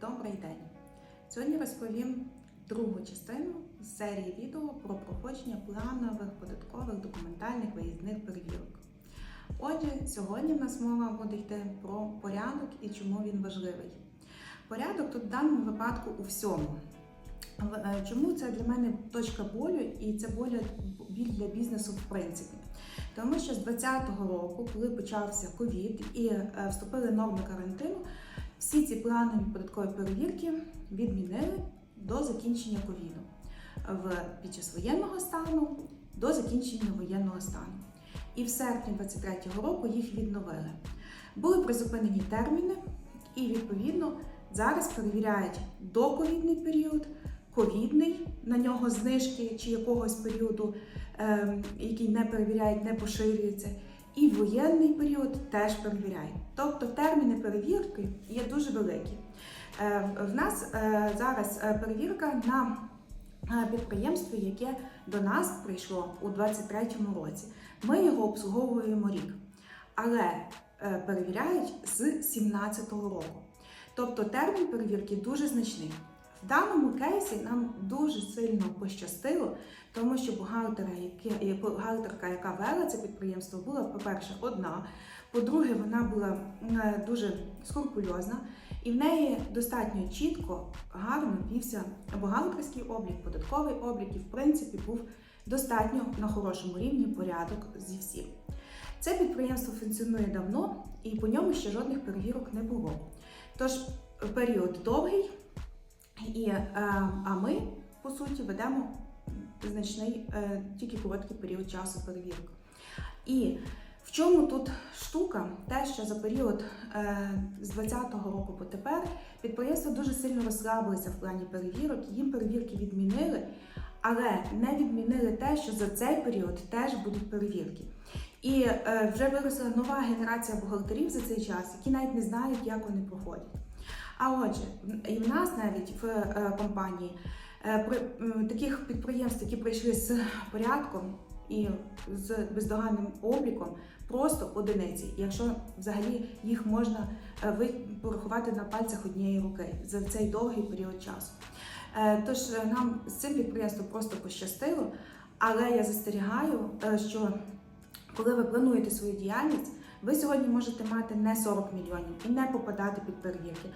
Добрий день! Сьогодні розповім другу частину з серії відео про проходження планових податкових документальних виїзних перевірок. Отже, сьогодні в нас мова буде йти про порядок і чому він важливий. Порядок тут в даному випадку у всьому. Е, Чому це для мене точка болю і це біль для бізнесу в принципі? Тому що з 2020 року, коли почався ковід і е, вступили норми карантину, всі ці планові податкові перевірки відмінили до закінчення ковіду в під час воєнного стану до закінчення воєнного стану. І в серпні 23-го року їх відновили. Були призупинені терміни, і відповідно зараз перевіряють доковідний період, ковідний на нього знижки чи якогось періоду, ем, який не перевіряють, не поширюється. І воєнний період теж перевіряють. Тобто терміни перевірки є дуже великі. Е, В нас е, зараз е, перевірка на підприємство, яке до нас прийшло у 2023 році. Ми його обслуговуємо рік, але перевіряють з 2017 року. Тобто термін перевірки дуже значний. В даному кейсі нам дуже сильно пощастило, тому що бухгалтера, е, бухгалтерка, яка вела це підприємство, була, по-перше, одна. По-друге, вона була е, дуже скрупульозна, і в неї достатньо чітко, гарно вівся бухгалтерський облік, податковий облік, і в принципі був достатньо на хорошому рівні порядок зі всім. Це підприємство функціонує давно, і по ньому ще жодних перевірок не було. Тож період довгий, і, е, а ми, по суті, ведемо значний, е, тільки короткий період часу перевірок. І в чому тут штука? Те, що за період е, з 2020 року по тепер підприємства дуже сильно розслабилися в плані перевірок, їм перевірки відмінили, але не відмінили те, що за цей період теж будуть перевірки. І вже виросла нова генерація бухгалтерів за цей час, які навіть не знають, як вони проходять. А отже, і в нас навіть в е, компанії е, таких підприємств, які прийшли з порядком і з бездоганним обліком, просто одиниці. Якщо взагалі їх можна е, порахувати на пальцях однієї руки за цей довгий період часу. Тож нам з цим підприємством просто пощастило, але я застерігаю, що коли ви плануєте свою діяльність, ви сьогодні можете мати не 40 мільйонів і не попадати під перевірки.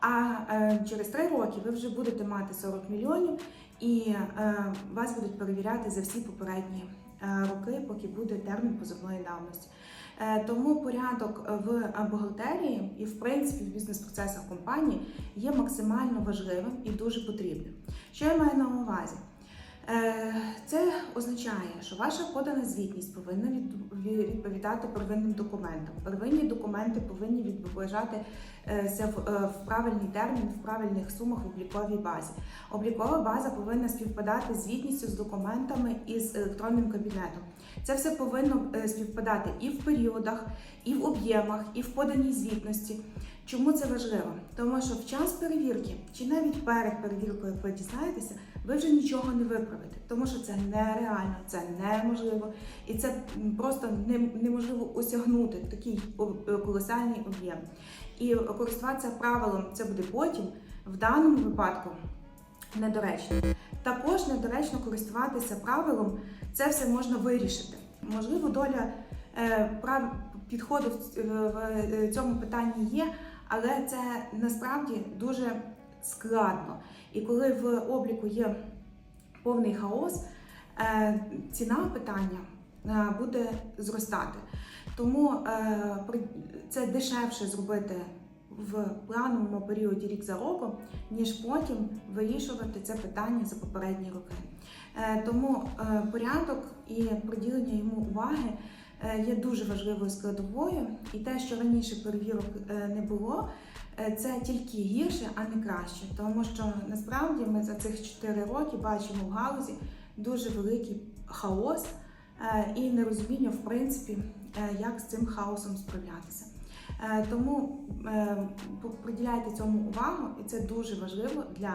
А е, через 3 роки ви вже будете мати 40 мільйонів і е, вас будуть перевіряти за всі попередні е, роки, поки буде термін позовної давності. Е, тому порядок в бухгалтерії і, в принципі, в бізнес-процесах компанії є максимально важливим і дуже потрібним. Що я маю на увазі? Е, Це означає, що ваша подана звітність повинна відповідати первинним документам. Первинні документи повинні відображатися в, е, в правильний термін, в правильних сумах в обліковій базі. Облікова база повинна співпадати звітністю з документами і з електронним кабінетом. Це все повинно е, співпадати і в періодах, і в об'ємах, і в поданій звітності. Чому це важливо? Тому що в час перевірки, чи навіть перед перевіркою, як ви дізнаєтеся, ви вже нічого не виправите, тому що це нереально, це неможливо, і це просто неможливо осягнути такий е, колосальний об'єм. І користуватися правилом це буде потім, в даному випадку недоречно. Також недоречно користуватися правилом, це все можна вирішити. Можливо, доля е, прав підходу в, в цьому питанні є, але це насправді дуже складно. І коли в обліку є повний хаос, е, ціна питання е, буде зростати. Тому е, це дешевше зробити в плановому періоді рік за роком, ніж потім вирішувати це питання за попередні роки. Тому порядок і приділення йому уваги є дуже важливою складовою, і те, що раніше перевірок не було, це тільки гірше, а не краще. Тому що насправді ми за цих 4 роки бачимо в галузі дуже великий хаос е, і нерозуміння, в принципі, е, як з цим хаосом справлятися. Е, Тому е, приділяйте цьому увагу, і це дуже важливо для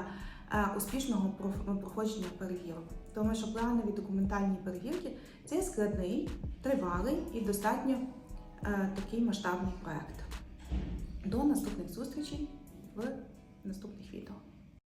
е, успішного проходження перевірок. Тому що планові документальні перевірки це складний, тривалий і достатньо е, такий масштабний проект. До наступних зустрічей в наступних відео.